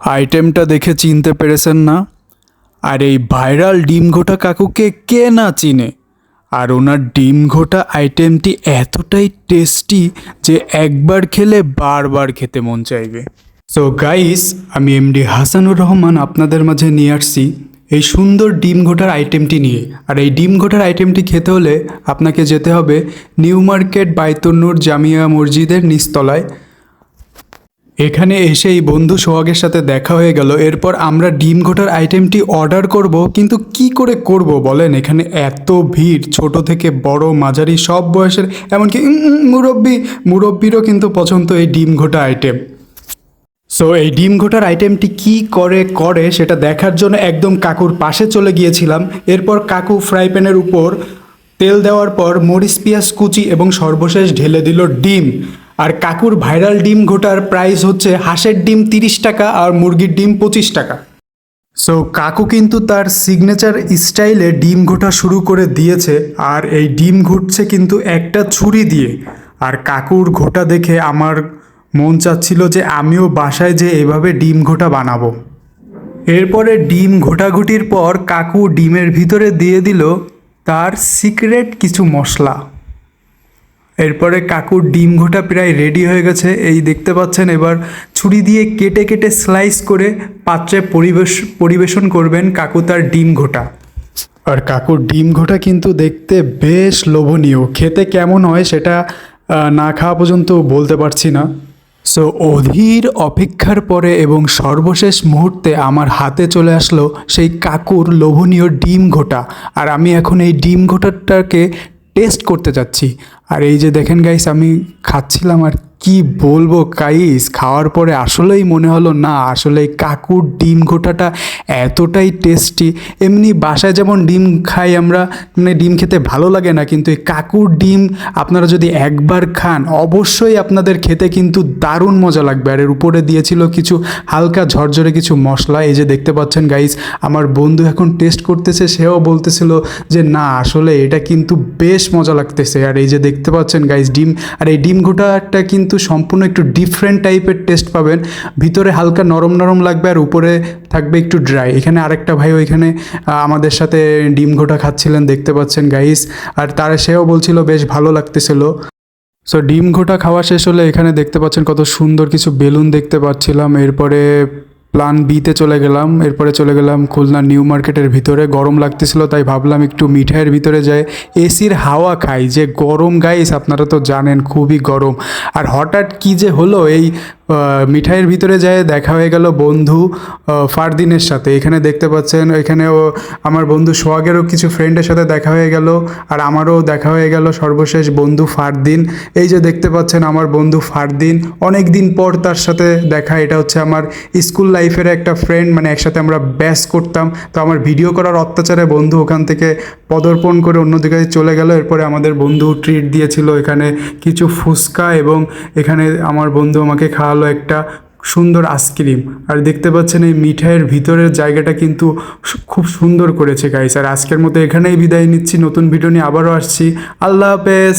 আইটেমটা দেখে চিনতে পেরেছেন না? আর এই ভাইরাল ডিম ঘোটা কাকুকে কে না চিনে? আর ওনার ডিম ঘোটা আইটেমটি এতটাই টেস্টি যে একবার খেলে বারবার খেতে মন চাইবে। সো গাইস আমি এমডি হাসানুর রহমান আপনাদের মাঝে নিয়ে আসছি এই সুন্দর ডিম ঘোটার আইটেমটি নিয়ে। আর এই ডিম ঘোটার আইটেমটি খেতে হলে আপনাকে যেতে হবে নিউ মার্কেট বাইতুন্নুর জামিয়া মসজিদের নিচতলায়। এখানে এসে এই বন্ধু সোহাগের সাথে দেখা হয়ে গেল। এরপর আমরা ডিম ঘোটার আইটেমটি অর্ডার করব, কিন্তু কি করে করব বলেন? এখানে এত ভিড়, ছোট থেকে বড়, মাঝারি, সব বয়সের, এমনকি মুরব্বি, মুরব্বিরও কিন্তু পছন্দ এই ডিম ঘোটা আইটেম। সো এই ডিম ঘোটার আইটেমটি কি করে করে সেটা দেখার জন্য একদম কাকুর পাশে চলে গিয়েছিলাম। এরপর কাকু ফ্রাই প্যানের উপর তেল দেওয়ার পর মরিচ, পেঁয়াজ, কুচি এবং সর্বশেষ ঢেলে দিল ডিম। আর কাকুর ভাইরাল ডিম ঘোটার প্রাইস হচ্ছে হাঁসের ডিম তিরিশ টাকা আর মুরগির ডিম পঁচিশ টাকা। সো কাকু কিন্তু তার সিগনেচার স্টাইলে ডিম ঘোটা শুরু করে দিয়েছে আর এই ডিম ঘুটছে কিন্তু একটা ছুরি দিয়ে। আর কাকুর ঘোটা দেখে আমার মন চাচ্ছিল যে আমিও বাসায় যে এভাবে ডিম ঘোটা বানাবো। এরপরে ডিম ঘোটাঘুটির পর কাকু ডিমের ভিতরে দিয়ে দিল তার সিক্রেট কিছু মশলা। এরপরে কাকুর ডিম ঘোটা প্রায় রেডি হয়ে গেছে। এই দেখতে পাচ্ছেন এবার ছুরি দিয়ে কেটে কেটে স্লাইস করে পাত্রে পরিবেশ পরিবেশন করবেন কাকু তার ডিম ঘোটা। আর কাকুর ডিম ঘোটা কিন্তু দেখতে বেশ লোভনীয়। খেতে কেমন হয় সেটা না খাওয়া পর্যন্ত বলতে পারছি না। সো অধীর অপেক্ষার পরে এবং সর্বশেষ মুহূর্তে আমার হাতে চলে আসলো সেই কাকুর লোভনীয় ডিম ঘোটা। আর আমি এখন এই ডিম ঘোটাটাকে টেস্ট করতে চাচ্ছি আর এই যে দেখেন গাইস আমি খাচ্ছিলাম আর কি বলব গাইস খাওয়ার পরে আসলেই মনে হলো, না, আসলে কাকুর ডিম ঘোটাটা এতটাই টেস্টি এমনি বাসায় যেমন ডিম খাই আমরা মানে ডিম খেতে ভালো লাগে না, কিন্তু এই কাকুর ডিম আপনারা যদি একবার খান, অবশ্যই আপনাদের খেতে কিন্তু দারুণ মজা লাগবে। আর এর উপরে দিয়েছিল কিছু হালকা ঝরঝরে কিছু মশলা। এই যে দেখতে পাচ্ছেন গাইস আমার বন্ধু এখন টেস্ট করতেছে, সেও বলতেছিল যে, না, আসলে এটা কিন্তু বেশ মজা লাগতেছে। আর এই যে দেখতে পাচ্ছেন গাইস ডিম, আর এই ডিম ঘোটাটা কিন্তু সম্পূর্ণ একটু ডিফারেন্ট টাইপের টেস্ট পাবেন। ভিতরে হালকা নরম নরম লাগবে আর উপরে থাকবে একটু ড্রাই এখানে আরেকটা ভাই ওইখানে আমাদের সাথে ডিম ঘোটা খাচ্ছিলেন, দেখতে পাচ্ছেন গাইস আর তারা সেও বলছিল, বেশ ভালো লাগতেছিল। সো ডিম ঘোটা খাওয়া শেষ হলে এখানে দেখতে পাচ্ছেন কত সুন্দর কিছু বেলুন দেখতে পাচ্ছিলাম। এরপরে প্ল্যান বিতে চলে গেলাম। এরপরে চলে গেলাম খুলনা নিউ মার্কেটের ভিতরে। গরম লাগতেছিল, তাই ভাবলাম একটু মিঠাইয়ের ভিতরে যাই। এসির হাওয়া খাই, যে গরম গাইস আপনারা তো জানেন খুবই গরম। আর হঠাৎ কি যে হলো, এই মিঠাইয়ের ভিতরে যায় দেখা হয়ে গেল বন্ধু ফারদিনের সাথে। এখানে দেখতে পাচ্ছেন, এখানেও আমার বন্ধু সোহাগেরও কিছু ফ্রেন্ডের সাথে দেখা হয়ে গেল, আর আমারও দেখা হয়ে গেল সর্বশেষ বন্ধু ফারদিন। এই যে দেখতে পাচ্ছেন, আমার বন্ধু ফারদিন অনেক দিন পর তার সাথে দেখা, এটা হচ্ছে আমার স্কুল লাইফের একটা ফ্রেন্ড মানে একসাথে আমরা ব্যাস করতাম। তো আমার ভিডিও করার অত্যাচারে বন্ধু ওখান থেকে পদর্পণ করে অন্যদিকে চলে গেল। এরপরে আমাদের বন্ধু ট্রিট দিয়েছিল এখানে কিছু ফুচকা এবং এখানে আমার বন্ধু আমাকে খাওয়ালো একটা সুন্দর আইসক্রিম আর দেখতে পাচ্ছেন এই মিঠাইয়ের ভিতরের জায়গাটা কিন্তু খুব সুন্দর করেছে গাইস আর আজকের মতো এখানেই বিদায় নিচ্ছি। নতুন ভিডিও নিয়ে আবারও আসছি। আল্লাহ হাফেজ।